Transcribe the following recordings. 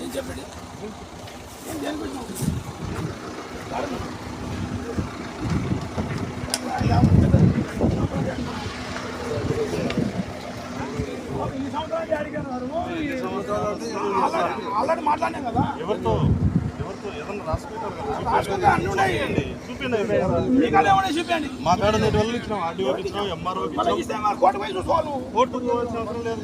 ఏం చెప్పండి ఏం దేనికి వచ్చినావు? ఈ సంవత్సరాలు అన్నారు. ఆల్రెడీ మాట్లాడినాం కదా ఎవరితో మీ కాడ నేటి వల్ల ఇచ్చినాం ఆర్డీఓకి ఇచ్చినాం ఎంఆర్ఓకి ఇచ్చినాం. కోర్టుకు పోవాల్సిన అవసరం లేదు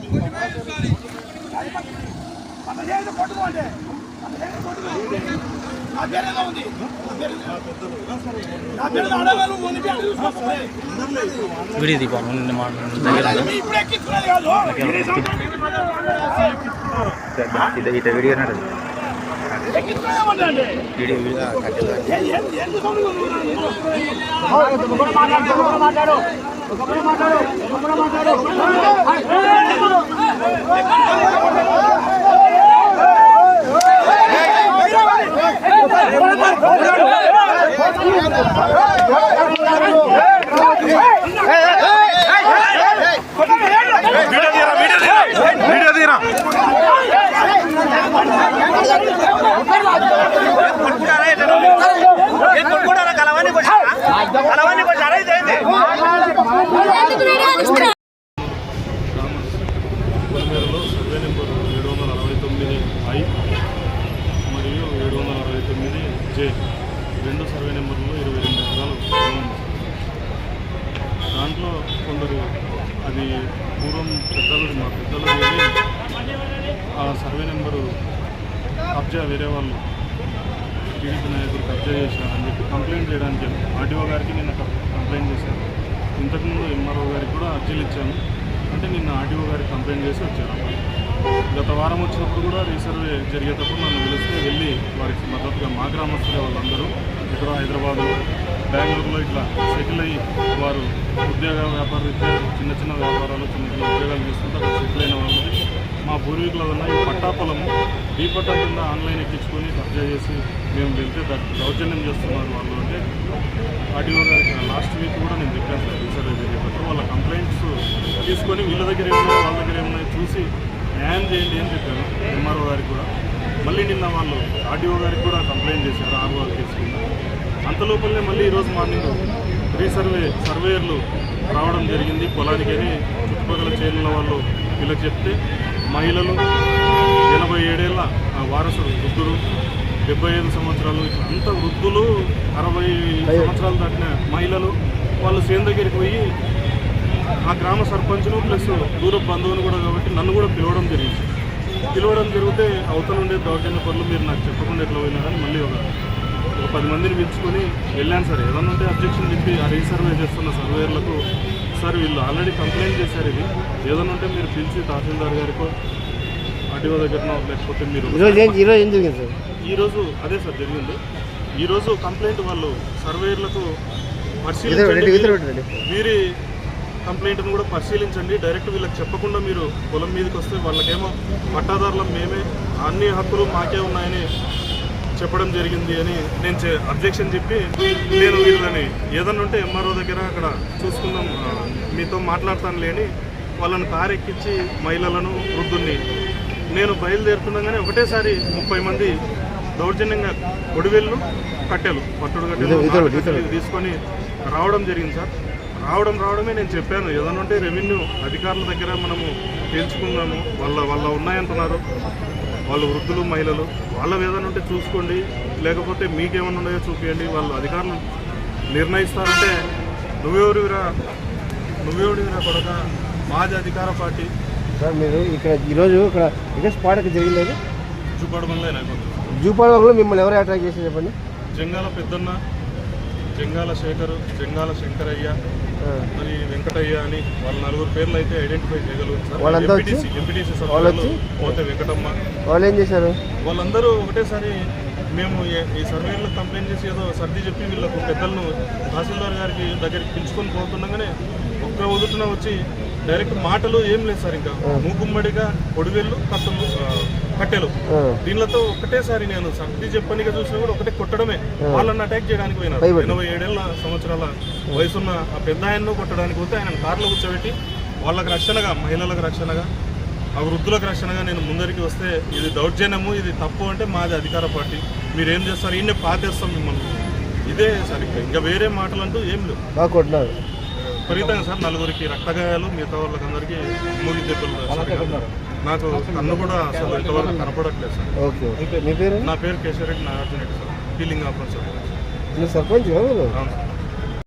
ఇట వీడియో నడదు మాట్లాడు. ఒకరు మాట్లాడు ఒకరు మాట్లాడు కబ్జా వేరే వాళ్ళు టీడీపీ నాయకులు కబ్జా చేశారని చెప్పి కంప్లైంట్ చేయడానికి ఆర్డీఓ గారికి నిన్న కంప్లైంట్ చేశాను ఇంతకుముందు ఎంఆర్ఓ గారికి కూడా అర్జీలు ఇచ్చాను అంటే నిన్న ఆర్డీఓ గారికి కంప్లైంట్ చేసి వచ్చాను గత వారం వచ్చినప్పుడు కూడా రీసర్వే జరిగేటప్పుడు నన్ను పిలిస్తే వెళ్ళి వారికి మద్దతుగా మా గ్రామస్తులే వాళ్ళందరూ ఇక్కడ హైదరాబాదు బెంగళూరులో ఇట్లా సెటిల్ అయ్యి వారు ఉద్యోగ వ్యాపార రీత్యా చిన్న చిన్న వ్యాపారాలు చిన్న చిన్న ఉద్యోగాలు చేసుకుంటూ అక్కడ సెటిల్ అయిన వాళ్ళకి మా పూర్వీకుల ఉన్న ఈ పట్టా పొలము ఈ పట్టా కింద ఆన్లైన్ ఎక్కించుకొని కబ్జా చేసి మేము వెళ్తే దౌర్జన్యం చేస్తున్నారు వాళ్ళు అంటే ఆర్టీఓ గారికి లాస్ట్ వీక్ కూడా నేను చెప్పాను సార్ రీసర్వే జరిగేటప్పుడు వాళ్ళ కంప్లైంట్స్ తీసుకొని వీళ్ళ దగ్గర ఏమున్నాయో వాళ్ళ దగ్గర ఏమున్నాయో చూసి న్యాయం చేయండి అని చెప్పాను ఎంఆర్ఓ గారికి కూడా. మళ్ళీ నిన్న వాళ్ళు ఆర్టీఓ గారికి కూడా కంప్లైంట్ చేశారు ఆర్ఓ కేసు కింద. అంత లోపలనే మళ్ళీ ఈరోజు మార్నింగ్ రీసర్వే సర్వేయర్లు రావడం జరిగింది. పొలానికి అని చుట్టుపక్కల చేనుల వాళ్ళు వీళ్ళకి చెప్తే మహిళలు ఎనభై ఏడేళ్ళ ఆ వారసుడు వృద్ధుడు డెబ్బై ఐదు సంవత్సరాలు ఇట్లా అంత వృద్ధులు అరవై సంవత్సరాలు దాటిన మహిళలు వాళ్ళు సేన్ దగ్గరికి పోయి ఆ గ్రామ సర్పంచ్ను ప్లస్ దూర బంధువును కూడా కాబట్టి నన్ను కూడా పిలవడం జరిగింది. పిలవడం జరిగితే అవతల ఉండే దౌర్జన్య పనులు మీరు నాకు చెప్పకుండా ఎట్లా పోయినారని మళ్ళీ ఒక ఒక పది మందిని పిలుచుకొని వెళ్ళాను సార్. ఏదన్నా ఉంటే అబ్జెక్షన్ చెప్పి ఆ రీసర్వే చేస్తున్న సర్వేయర్లకు సార్ వీళ్ళు ఆల్రెడీ కంప్లైంట్ చేశారు ఇది. ఏదన్నా ఉంటే మీరు పిలిచి తహసీల్దార్ గారికో ఆర్టీఓ దగ్గరనో లేకపోతే మీరు ఈరోజు అదే సార్ జరిగింది. ఈరోజు కంప్లైంట్ వాళ్ళు సర్వేయర్లకు పరిశీలించండి. వీరి కంప్లైంట్ను కూడా పరిశీలించండి. డైరెక్ట్ వీళ్ళకి చెప్పకుండా మీరు పొలం మీదకి వస్తే వాళ్ళకేమో పట్టాదారులం మేమే అన్ని హక్కులు మాకే ఉన్నాయని చెప్పడం జరిగింది అని నేను అబ్జెక్షన్ చెప్పి నేను వీళ్ళని ఏదన్నా ఉంటే ఎంఆర్ఓ దగ్గర అక్కడ చూసుకుందాం మీతో మాట్లాడతాను లేని వాళ్ళని కారు ఎక్కించి మహిళలను వృద్ధుల్ని నేను బయలుదేరుతుండగానే ఒకటేసారి ముప్పై మంది దౌర్జన్యంగా ఒడివెళ్ళు కట్టెలు పట్టుడు కట్టెలు. తీసుకొని రావడం జరిగింది సార్. రావడం రావడమే నేను చెప్పాను. ఏదైనా ఉంటే రెవెన్యూ అధికారుల దగ్గర మనము తేల్చుకుందాము. వాళ్ళ వాళ్ళ ఉన్నాయంటున్నారు. వాళ్ళు వృద్ధులు మహిళలు వాళ్ళ ఏదైనా ఉంటే చూసుకోండి. లేకపోతే మీకేమన్నా ఉన్నాయో చూపించండి వాళ్ళు అధికారులు నిర్ణయిస్తారంటే నువ్వెవరివిరా? నువ్వెవరివిరా కొడక? మాది అధికార పార్టీ. సార్ మీరు ఇక్కడ ఈరోజు ఇక్కడ ఇక్కడ స్పాట్ ఇక్కడ జరిగింది అది చూపడమల్లే నాకు. జూ పార్క్లో మిమ్మల్ని ఎవరు అటాక్ చేసి చెప్పండి? జంగాల పెద్దన్న జంగాల శేఖరు జంగాల శంకరయ్య. మరి వెంకటయ్య అని వాళ్ళ నలుగురు పేర్లు అయితే ఐడెంటిఫై వచ్చి? పోతే వెంకటమ్మ వాళ్ళు ఏం చేశారు వాళ్ళందరూ ఒకటేసారి మేము ఈ సర్వేలకు కంప్లైంట్ చేసి ఏదో సర్ది చెప్పి వీళ్ళకు పెద్దలను తహసీల్దార్ గారికి దగ్గరికి పిలుచుకొని పోతుండగానే ఒక్క ఉదుటున వచ్చి డైరెక్ట్ మాటలు ఏం లేదు సార్ ఇంకా. మూకుమ్మడిగా పొడివెళ్ళు కట్టలు. కట్టెలు. దీనిలతో ఒకటేసారి నేను సర్ది చెప్పనిగా చూసినా కూడా ఒకటే కొట్టడమే. వాళ్ళని అటాక్ చేయడానికి పోయినారు. భయపడి. ఎనభై ఏడేళ్ళ సంవత్సరాల వయసున్న ఆ పెద్ద ఆయన్ను కొట్టడానికి పోతే ఆయన కారులో కూర్చోబెట్టి వాళ్ళకి రక్షణగా మహిళలకు రక్షణగా ఆ వృద్ధులకు రక్షణగా నేను ముందరికి వస్తే ఇది దౌర్జన్యము ఇది తప్పు అంటే మాది అధికార పార్టీ. మీరు ఏం చేస్తారు? ఈయన పాతేస్తాం మిమ్మల్ని. ఇదే సరిగ్గా ఇంకా. వేరే మాటలు అంటూ ఏం లేవు. విపరీతంగా సార్ నలుగురికి రక్తగాయాలు మిగతా వాళ్ళకి అందరికీ మూగి దెబ్బలు. నాకు కన్ను కూడా అసలు ఇంతవరకు కనపడట్లేదు సార్. Okay okay. మీ పేరు? నా పేరు Keshavareddy Nagarjuna Reddy sir. Feeling offer sir sarpanch